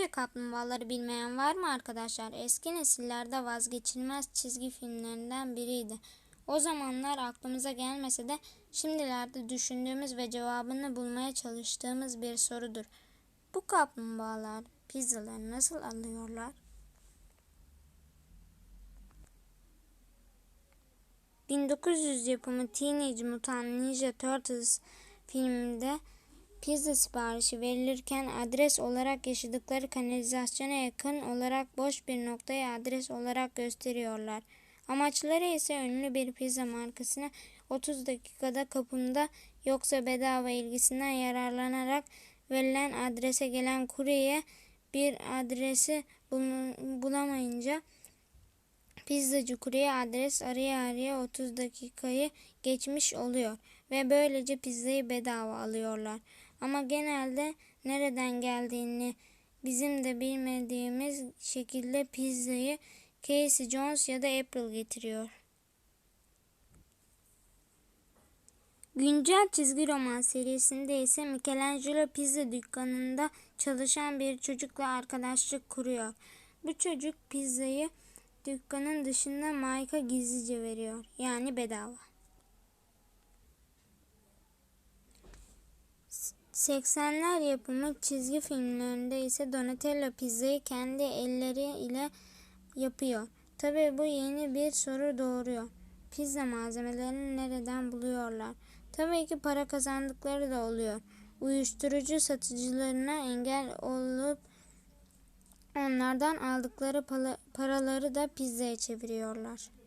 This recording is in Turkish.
Ninja kaplumbağaları bilmeyen var mı arkadaşlar? Eski nesillerde vazgeçilmez çizgi filmlerinden biriydi. O zamanlar aklımıza gelmese de şimdilerde düşündüğümüz ve cevabını bulmaya çalıştığımız bir sorudur. Bu kaplumbağalar pizzaları nasıl alıyorlar? ...1900 yapımı Teenage Mutant Ninja Turtles filminde pizza siparişi verilirken adres olarak yaşadıkları kanalizasyona yakın olarak boş bir noktayı adres olarak gösteriyorlar. Amaçları ise ünlü bir pizza markasına 30 dakikada kapımda yoksa bedava ilgisinden yararlanarak verilen adrese gelen kuryeye bir adresi bulamayınca pizzacı kurye adres araya araya 30 dakikayı geçmiş oluyor ve böylece pizzayı bedava alıyorlar. Ama genelde nereden geldiğini bizim de bilmediğimiz şekilde pizzayı Casey Jones ya da April getiriyor. Güncel çizgi roman serisinde ise Michelangelo pizza dükkanında çalışan bir çocukla arkadaşlık kuruyor. Bu çocuk pizzayı dükkanın dışında Mike'a gizlice veriyor. Yani bedava. 80'ler yapımı çizgi filmlerinde ise Donatello pizzayı kendi elleri ile yapıyor. Tabi bu yeni bir soru doğuruyor. Pizza malzemelerini nereden buluyorlar? Tabii ki para kazandıkları da oluyor. Uyuşturucu satıcılarına engel olup onlardan aldıkları paraları da pizzaya çeviriyorlar.